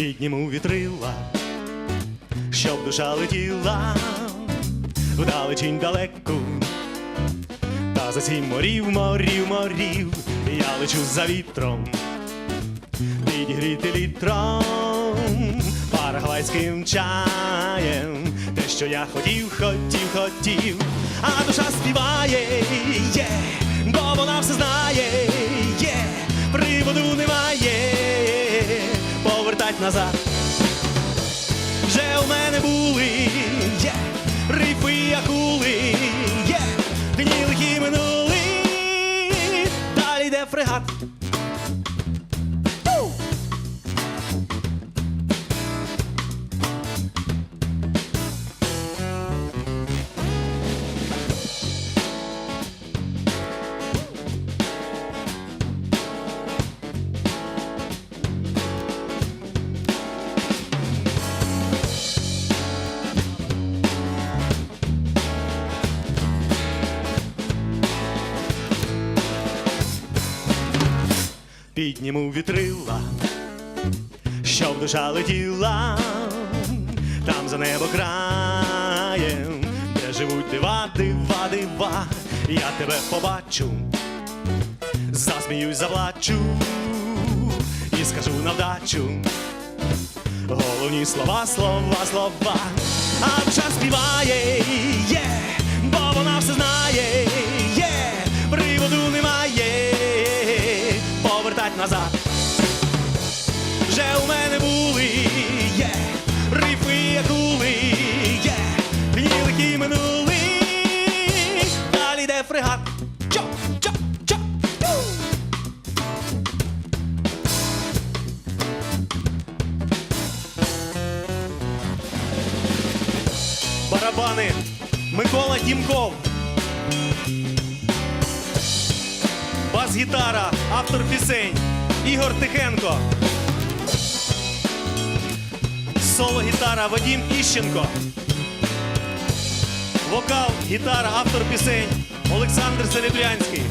підніму вітрила, щоб душа летіла вдалечінь далеку. Та за сім морів, морів, морів, я лечу за вітром, підігріти літром, парагвайським чаєм, те, що я хотів, хотів, хотів, а душа співає, назад. Вже у мене були є, рифи акули, є, дні лихі минули, далі йде фрегат. Підніму вітрила, щоб душа летіла, там за небо краєм, де живуть дива, дива, дива, я тебе побачу, засміюсь, заплачу і скажу на вдачу. Головні слова, слова, слова, а душа співає, є, бо вона все знає, повертать назад. Вже у мене були, є, рифи і акули, є, дні лихі минули, далі йде фрегат. Чо, чо, чо, барабани Микола Дімков. Бас-гітара, автор пісень Ігор Тихенко. Соло-гітара Вадім Іщенко. Вокал, гітара, автор пісень Олександр Серебрянський.